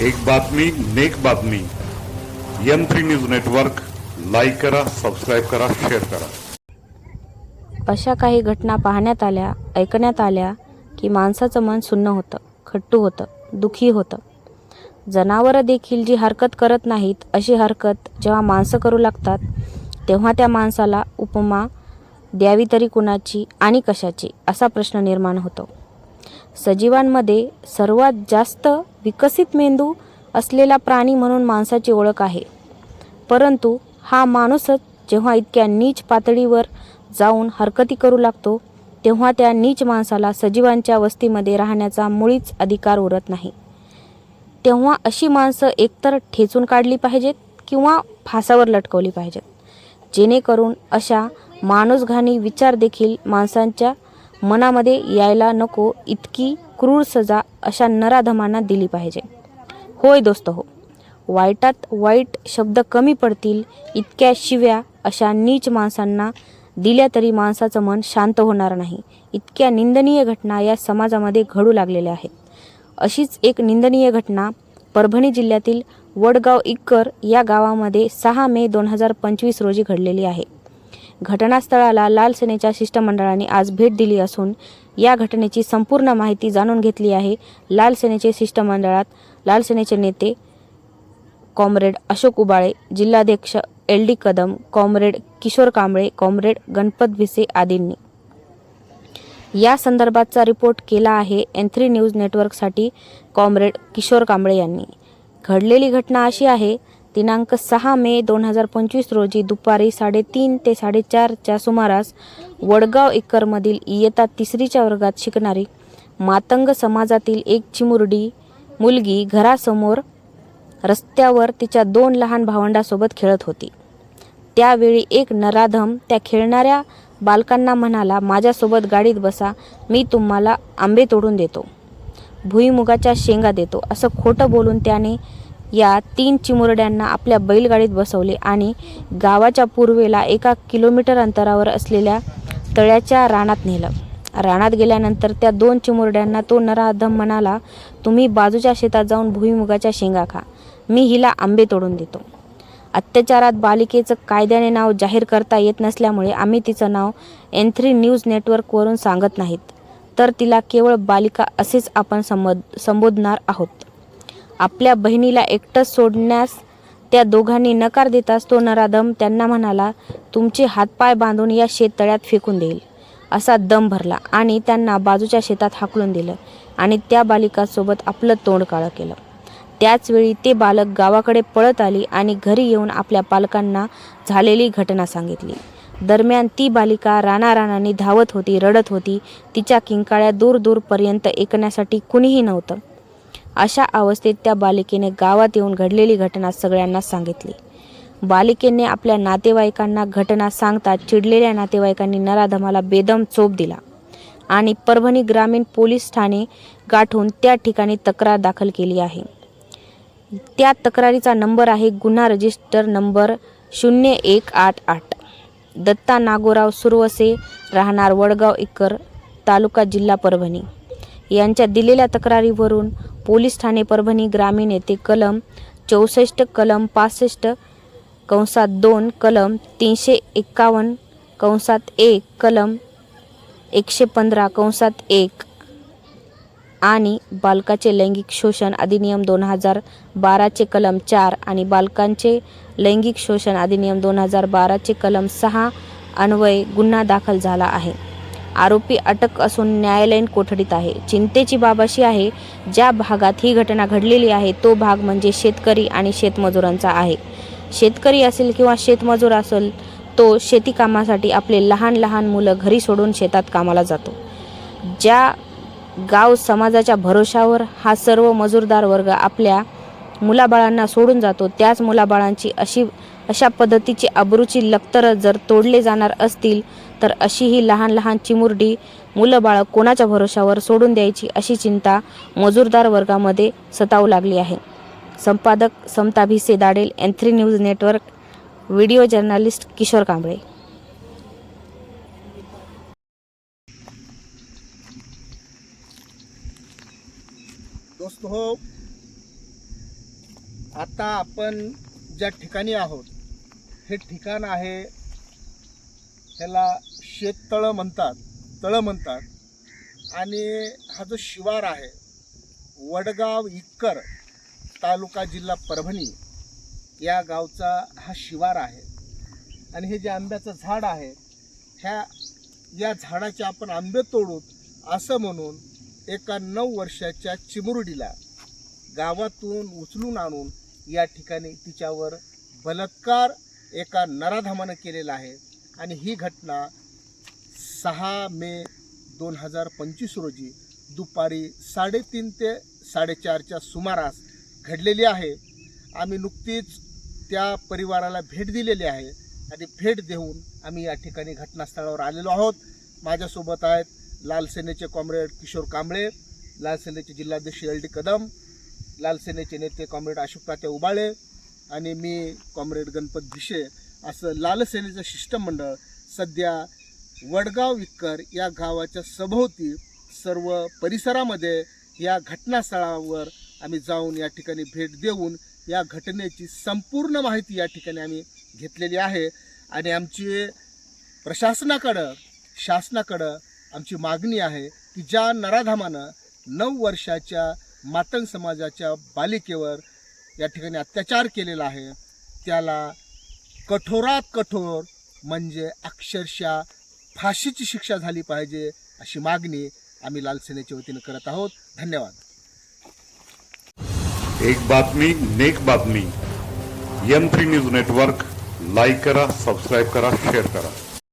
एक बातमी नेक बातमी. M three news network like करा सबस्क्राईब करा शेअर करा. अशा काही घटना पाहण्यात आल्या ऐकण्यात आल्या की माणसाचं मन सुन्न होतं खट्टू होतं दुखी होतं. जनावरं देखील जी हरकत करत नाहीत अशी हरकत जेव्हा माणसं करू लागतात तेव्हा त्या माणसाला उपमा द्यावी तरी कुणाची आणि कशाची असा प्रश्न निर्माण होतो. सजीवांमध्ये सर्वात जास्त विकसित मेंदू असलेला प्राणी म्हणून माणसाची ओळख आहे. परंतु हा माणूसच जेव्हा इतक्या नीच पातळीवर जाऊन हरकती करू लागतो तेव्हा त्या नीच माणसाला सजीवांच्या वस्तीमध्ये राहण्याचा मुळीच अधिकार उरत नाही. तेव्हा अशी माणसं एकतर ठेचून काढली पाहिजेत किंवा फासावर लटकवली पाहिजेत. जेणेकरून अशा माणूसघाणी विचार देखील माणसांच्या मनामध्ये यायला नको इतकी क्रूर सजा अशा नराधमांना दिली पाहिजे. होय दोस्त हो वाईटात वाईट शब्द कमी पडतील इतक्या शिव्या अशा नीच माणसांना दिल्या तरी माणसाचं मन शांत होणार नाही. इतक्या निंदनीय घटना या समाजामध्ये घडू लागलेल्या आहेत. अशीच एक निंदनीय घटना परभणी जिल्ह्यातील वडगाव इक्कर या गावामध्ये सहा मे दोन हजार पंचवीस रोजी घडलेली आहे. घटनास्थळाला लाल सेनेच्या शिष्टमंडळाने आज भेट दिली असून या घटनेची संपूर्ण माहिती जाणून घेतली आहे लाल सेनेचे शिष्टमंडळात. लाल सेनेचे नेते कॉम्रेड अशोक उबाळे जिल्हाध्यक्ष L D Kadam comrade Kishor Kamble comrade Ganpat Bhise आदींनी. या संदर्भातचा रिपोर्ट केला आहे एन थ्री न्यूज नेटवर्कसाठी कॉम्रेड किशोर कांबळे यांनी. घडलेली घटना अशी आहे दिनांक सहा मे दोन हजार पंचवीस रोजी दुपारी साडेतीन ते साडेचारच्या सुमारास वडगाव एकरमधील इयत्ता तिसरीच्या वर्गात शिकणारी मातंग समाजातील एक चिमुरडी मुलगी घरासमोर रस्त्यावर तिच्या दोन लहान भावंडासोबत खेळत होती. त्यावेळी एक नराधम त्या खेळणाऱ्या बालकांना म्हणाला माझ्यासोबत गाडीत बसा मी तुम्हाला आंबे तोडून देतो भुईमुगाच्या शेंगा देतो असं खोटं बोलून त्याने या तीन चिमुरड्यांना आपल्या बैलगाडीत बसवले आणि गावाच्या पूर्वेला एका किलोमीटर अंतरावर असलेल्या तळ्याच्या रानात नेलं. रानात गेल्यानंतर त्या दोन चिमुरड्यांना तो नराधम म्हणाला तुम्ही बाजूच्या शेतात जाऊन भुईमुगाच्या शेंगा खा. मी हिला आंबे तोडून देतो. अत्याचारात बालिकेचं कायद्याने नाव जाहीर करता येत नसल्यामुळे आम्ही तिचं नाव एन थ्री न्यूज नेटवर्कवरून सांगत नाहीत. तर तिला केवळ बालिका असेच आपण संबोध संबोधणार आहोत. आपल्या बहिणीला एकटंच सोडण्यास त्या दोघांनी नकार देताच तो नराधम त्यांना म्हणाला तुमचे हातपाय बांधून या शेततळ्यात फेकून देईल. असा दम भरला आणि त्यांना बाजूच्या शेतात हाकलून दिलं आणि त्या बालिकासोबत आपलं तोंड काळं केलं. त्याचवेळी ते बालक गावाकडे पळत आली आणि घरी येऊन आपल्या पालकांना झालेली घटना सांगितली. दरम्यान ती बालिका रानारानाने धावत होती रडत होती. तिच्या किंकाळ्या दूर दूरपर्यंत ऐकण्यासाठी कुणीही नव्हतं. अशा अवस्थेत त्या बालिकेने गावात येऊन घडलेली घटना सगळ्यांना सांगितली. बालिकेने आपल्या नातेवाईकांना घटना सांगता चिडलेल्या नातेवाईकांनी नराधमाला बेदम चोप दिला आणि परभणी ग्रामीण पोलीस ठाणे गाठून त्या ठिकाणी तक्रार दाखल केली आहे. त्या तक्रारीचा नंबर आहे गुन्हा रजिस्टर नंबर शून्य एक आठ आठ. दत्ता नागोराव सुरवसे राहणार वडगाव इकर तालुका जिल्हा परभणी. यांच्या दिलेल्या तक्रारीवरून पोलीस ठाणे परभणी ग्रामीण येथे कलम चौसष्ट कलम पासष्ट कंसात दोन कलम तीनशे एक्कावन्न कंसात एक कलम एकशे पंधरा कंसात एक आणि बालकाचे लैंगिक शोषण अधिनियम दोन हजार बाराचे कलम चार आणि बालकांचे लैंगिक शोषण अधिनियम दोन हजार बाराचे कलम सहा अन्वये गुन्हा दाखल झाला आहे. आरोपी अटक असून न्यायालयीन कोठडीत आहे. चिंतेची बाब अशी आहे ज्या भागात ही घटना घडलेली आहे तो भाग म्हणजे शेतकरी आणि शेतमजुरांचा आहे. शेतकरी असेल किंवा शेतमजूर असेल तो शेती कामासाठी आपले लहान लहान मुलं घरी सोडून शेतात कामाला जातो. ज्या गाव समाजाच्या भरोशावर हा सर्व मजूरदार वर्ग आपल्या मुलाबाळांना सोडून जातो त्याच मुलाबाळांची अशी अशा पद्धतीची अब्रूची लक्तरं जर तोडले जाणार असतील तर अशी ही लहान लहान चिमुरडी मुलं बाळं कोणाच्या भरोशावर सोडून द्यायची अशी चिंता मजूरदार वर्गामध्ये सतावू लागली आहे. संपादक Samata Bhise Dadel N three news network video journalist Kishor Kamble. हो आता आपण ज्या ठिकाणी आहोत हे ठिकाण आहे ह्याला शेततळं म्हणतात तळं म्हणतात. आणि हा जो शिवार आहे वडगाव इक्कर तालुका जिल्हा परभणी या गावचा हा शिवार आहे. आणि हे जे आंब्याचं झाड आहे ह्या या झाडाचे आपण आंबे तोडूत असं म्हणून एका नऊ वर्षाच्या चिमुरडीला गावातून उचलून आणून या ठिकाणी तिच्यावर बलात्कार एका नराधामानं केलेला आहे. आणि ही घटना सहा मे दोन हजार पंचवीस रोजी दुपारी साडेतीन ते साडेचारच्या सुमारास घडलेली आहे. आम्ही नुकतीच त्या परिवाराला भेट दिलेली आहे आणि भेट देऊन आम्ही या ठिकाणी घटनास्थळावर आलेलो आहोत. माझ्यासोबत आहेत लाल सेनेचे कॉम्रेड किशोर कांबळे लाल सेनेचे जिल्हाध्यक्ष एल डी कदम लाल सेनेचे नेते कॉम्रेड अशोक तात्या उबाळे आणि मी कॉम्रेड गणपत भिशे असं लालसेनेचं शिष्टमंडळ सध्या वडगाव विक्कर या गावाच्या सभोवती सर्व परिसरामध्ये या घटनास्थळावर आम्ही जाऊन या ठिकाणी भेट देऊन या घटनेची संपूर्ण माहिती या ठिकाणी आम्ही घेतलेली आहे. आणि आमची प्रशासनाकडं शासनाकडं आमची मागणी आहे की ज्या नराधामानं नऊ वर्षाच्या मातंग समाजाच्या बालिकेवर या ठिकाणी अत्याचार केलेला आहे त्याला कठोरात कठोर म्हणजे अक्षरशः फाशीची शिक्षा झाली पाहिजे अशी मागणी आम्ही लाल सेनेच्या वतीनं करत आहोत. धन्यवाद. एक बातमी नेक बातमी. M three news network like करा सबस्क्राईब करा शेअर करा.